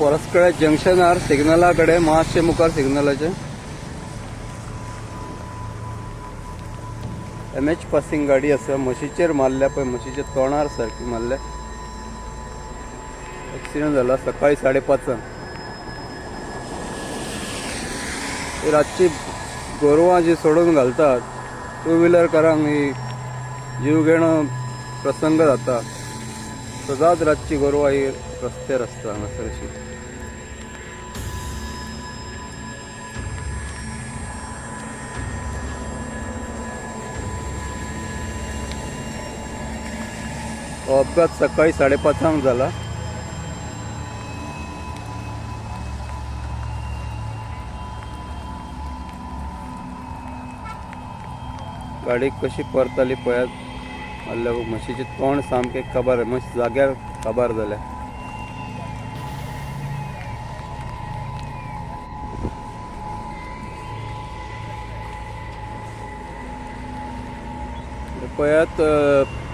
परसकडे जंक्शनार सिग्नला कडेन मातशे मुखार सिग्नलाचे. एम एच पासिंग गाडी आसा म्हशीचेर मारल्या पळय म्हशीच्या तोंडार सारकी मारल्या. एक्सिडेंट जाला सकाळी साडे पांचांक रातची गोरवां जी सोडून घालतात टू व्हिलरकारांक ही जीव घेणं प्रसंग जाता. सदांच रातची गोरवां ही रस्त्यार आसता हांगासर हो अपघात सकाळी साडेपाचांक जाला गाडी कशी परतली पळयात म्हणल्यार म्हशीचे तोंड सामकें काबार म्हशी जाग्यार काबार जाल्या. पळयात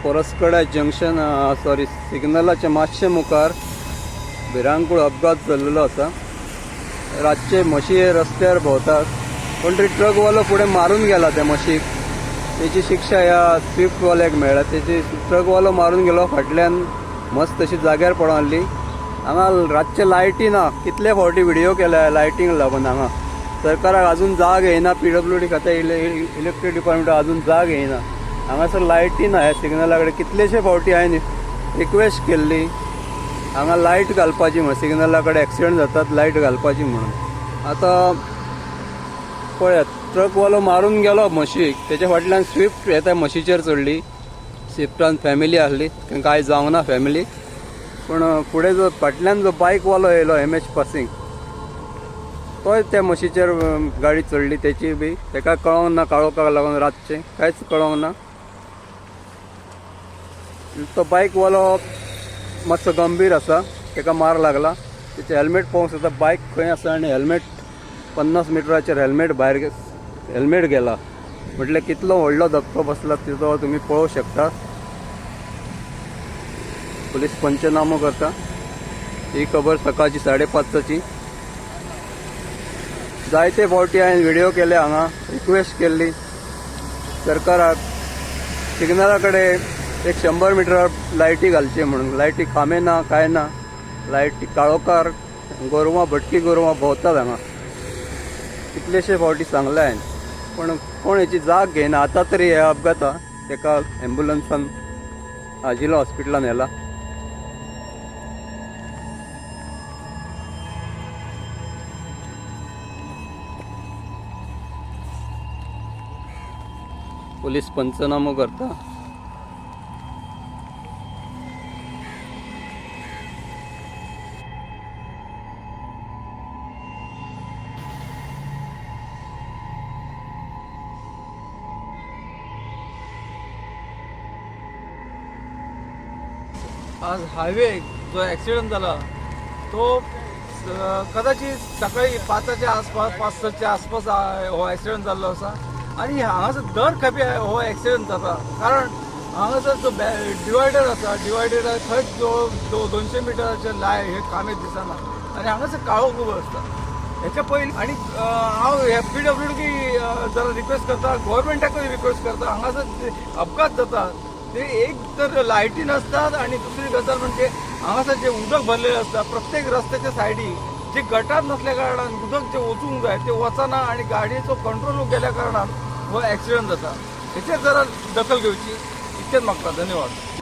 परसकडा जंक्शन सॉरी सिग्नलाच्या मातशे मुखार भिरांकूळ अपघात जाल्लो आसा रातचे म्हशी हे रस्त्यार भोंवतात. पण तरी ट्रकवालो फुडें मारून गेला त्या म्हशीक त्याची शिक्षा ह्या स्विफ्टवाल्याक मेळ्ळ्या त्याची ट्रकवालो मारून गेलो फाटल्यान मस्त तशी जाग्यार पडून आसली हांगा रातचे लायटी ना कितले फावटी व्हिडिओ केल्या लायटींग लागून हांगा. सरकाराक अजून जाग येयना पी डब्ल्यू डी खात्या इलेक्ट्रीक डिपार्टमेंटाक अजून जाग येयना हांगासर लायटी ना ह्या सिग्नला कडेन कितलेशे फावटी हांवें रिक्वेस्ट केल्ली. हांगा लायट घालपाची म्हण सिग्नला कडेन एक्सिडंट जातात लायट घालपाची म्हणून. आतां पळयात. ट्रकवालो मारून गेलो म्हशीक. त्याच्या फाटल्यान स्विफ्ट येता म्हशीचेर चडली स्विफ्टान फॅमिली आसली. तांकां कांय जावंक ना फॅमिली पूण फुडें जो फाटल्यान जो बायकवालो येयलो एम एच पासिंग तोय त्या म्हशीचेर गाडी चडली तेची बी ताका कळोंक ना काळोखाक लागून रातचें. कांयच कळोंक ना. तो बायकवालो मातसो गंभीर आसा. ताका मार लागला. तेचे हेल्मेट पळोवंक सुद्दां बायक खंय आसा आनी हेल्मेट पन्नास मिटराचेर हेल्मेट भायर हेल्मेट गेला. म्हटल्यार कितलो व्हडलो धक्को बसला तिचो तुमी पळोवंक शकता. पुलीस पंचनामो करता. ही खबर सकाळची साडे पांचाची जायते फावटी हांवें व्हिडिओ केले हांगा रिक्वेस्ट केल्ली सरकाराक सिग्नला कडेन एक शंबर मिटरार लायटी घालचे म्हणून. लायटी खांबे ना काय ना. लायटी काळोखार गोरवां भटकी गोरवां भोंवतात हांगा. कितलेशे फावटी सांगले हांवें पण कोण हेची जाग घेयना आतां तरी हे अपघाता ताका एम्बुलन्सान आजिलो हॉस्पिटलान व्हेला पोलीस पंचनामो करता. आज हायवे जो ॲक्सिडेंट झाला तो कदाचित सकाळी पाचच्या आसपास पाच सच्या आसपास हो ॲक्सिडेंट जाल्लो आसा आनी हांगासर दर खेपे हो ॲक्सिडेंट जाता कारण हांगासर जो डिवायडर आसा डिवायडर खंयच जो दोनशे मिटराचे लाय हे कामे दिसना आनी हांगासर काळो खूब आसता हेच्या पयलीं आनी हांव हे पी डब्ल्यू डी जरा रिक्वेस्ट करता गोवोरमेंटाकूय रिक्वेस्ट करता हांगासर अपघात जातात. ते एक तर लायटी नसतात आणि दुसरी गजाल म्हणजे हांगासर जे उदक भरलेले असतात प्रत्येक रस्त्याच्या सायडी जे गटार नसल्या कारणान उदक जे वचूंक जाय ते वचना आणि गाडयेचो कंट्रोल गेल्या कारणान हो ॲक्सिडेंट जाता हेचेर जरा दखल घेवची इतकेच मागता धन्यवाद.